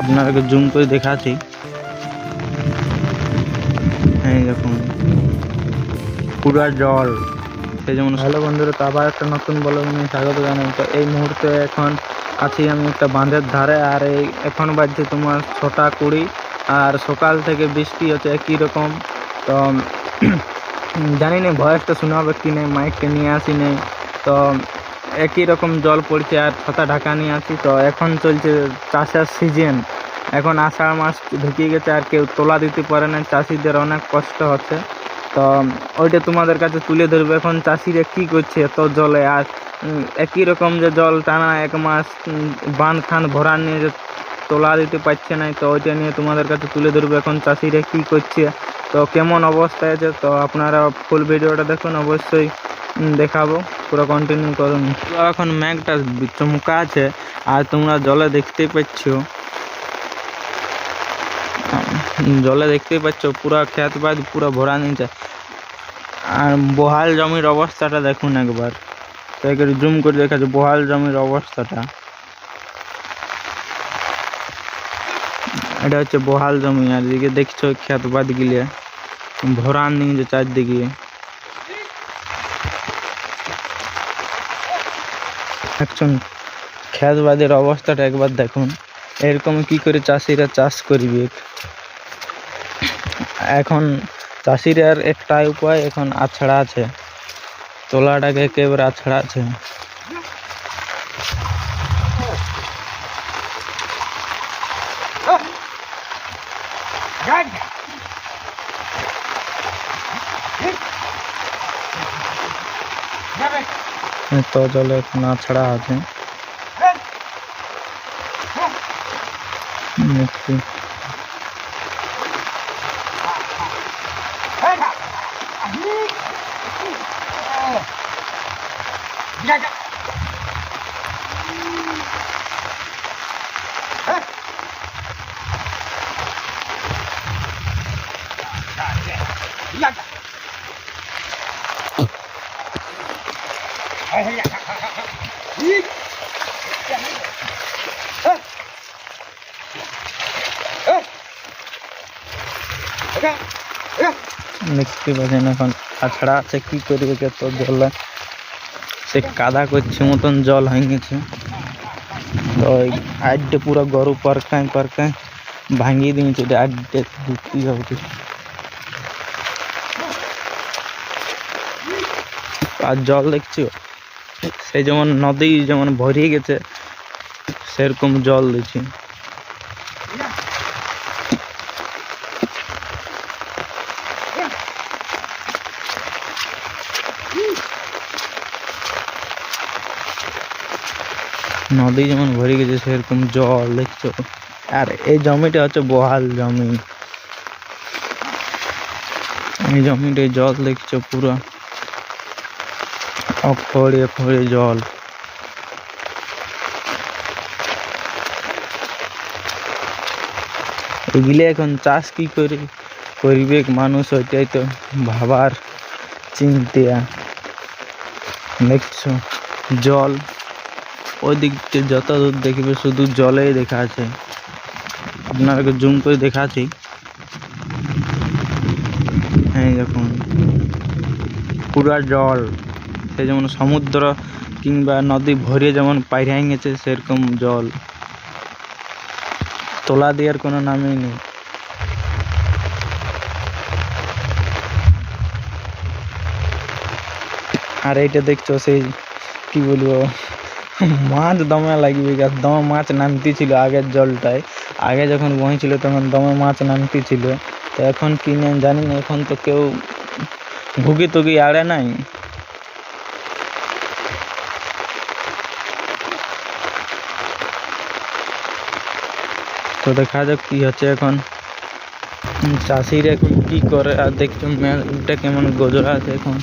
আপনাদেরকে জুম করে দেখাচ্ছি। এই দেখুন। পুরা জল। সেই যেমন হ্যালো বন্ধুরা, তো আবার একটা নতুন ব্লগ নিয়ে স্বাগত জানাই। তো এই মুহূর্তে এখন আছি আমি একটা বাঁধের ধারে, আর এই এখন বাজছে তোমার ছটা কুড়ি, আর সকাল থেকে বৃষ্টি হচ্ছে একই রকম। তো জানি না, ভয়েসটা শোনাবে কি নেই মাইকটা নিয়ে আসি নেই। তো একই রকম জল পড়ছে আর ছাতা ঢাকা নিয়ে আসি। তো এখন চলছে চাষের সিজন এখন আষাঢ় মাস ঢুকিয়ে গেছে আর কেউ তোলা দিতে পারে না, চাষিদের অনেক কষ্ট হচ্ছে। তো ওইটা তোমাদের কাছে তুলে ধরবে। এখন চাষিরা কী করছে এত জলে? আর একই রকম যে জল টানা এক মাস বাঁধ খান ভরা নিয়ে যে তোলা দিতে পারছে না, তো ওইটা নিয়ে তোমাদের কাছে তুলে ধরবে। এখন চাষিরা কী করছে? তো কেমন অবস্থায় আছে? তো আপনারা ফুল ভিডিওটা দেখুন। অবশ্যই দেখাবো, পুরো কন্টিনিউ করুন তো এখন ম্যাগটা চমকা আছে, আর তোমরা জলে দেখতেই পাচ্ছ। জলে দেখতেই পাচ্ছ, পুরো ক্ষেত বাদ, পুরো ভরা নিচে। আর বহাল জমির অবস্থাটা দেখুন একবার। তো একটু জুম করে দেখাচ্ছে, বহাল জমির অবস্থাটা। এটা হচ্ছে বহাল জমি, আর এদিকে দেখছ ক্ষেত বাদ গিলে। ভরা নিয়ে চারদিকে। একজন ক্ষেত বাদের অবস্থাটা একবার দেখুন। এরকম কি করে চাষিরা চাষ করবে? এখন চাষিরার একটাই উপায়, এখন আছড়া আছে। তোলাটাকে একেবারে আছড়া আছে। তো জলে এখন আছড়া আছে দেখছি দেখতে পাচ্ছেন এখন আছড়া আছে, কি করবে কে তো জলে সে কাদা করছে, মতন জল হয়ে গেছে। তো আড্ডে পুরো গরু পারকায় পারকায় ভাঙিয়ে দিয়েছে, এটা আড্ডে ঢুকতে হবে। আর জল দেখছ? সেই যেমন নদী যেমন ভরিয়ে গেছে, সেরকম জল দিচ্ছি। নদী যেমন ভরে গেছে, সেরকম জল দেখছ? আর এই জমিটা হচ্ছে বহাল জমি। এই জমিটায় জল দেখছ পুরো। অক্ষরে অক্ষরে জল। এগুলি এখন চাষ কি করে করবে মানুষ, ওইটাই তো ভাবার চিনতে। দেখছ, জল। ওই দিকটা যত দূর দেখবে শুধু জলেই দেখা আছে। আপনাকে জুম করে দেখাচ্ছি। হ্যাঁ দেখুন, পুরা জল। সে যেমন সমুদ্র কিংবা নদী ভরে যেমন পাইরাই গেছে সেরকম জল। তোলা দেওয়ার কোনো নামই নেই। আর এইটা দেখছ সেই, কি বলব, মাছ দমে লাগবে। দমে মাছ নামতে ছিল আগের জলটায়। আগে যখন বইছিল তখন দমে মাছ নামতে ছিল। তো এখন কি জানি না, এখন তো কেউ ভুগি টুগি আড়ে নাই। তো দেখা যাক কি হচ্ছে এখন। চাষিরা এখন কি করে আর দেখছ মেঘটা কেমন গজরা আছে এখন।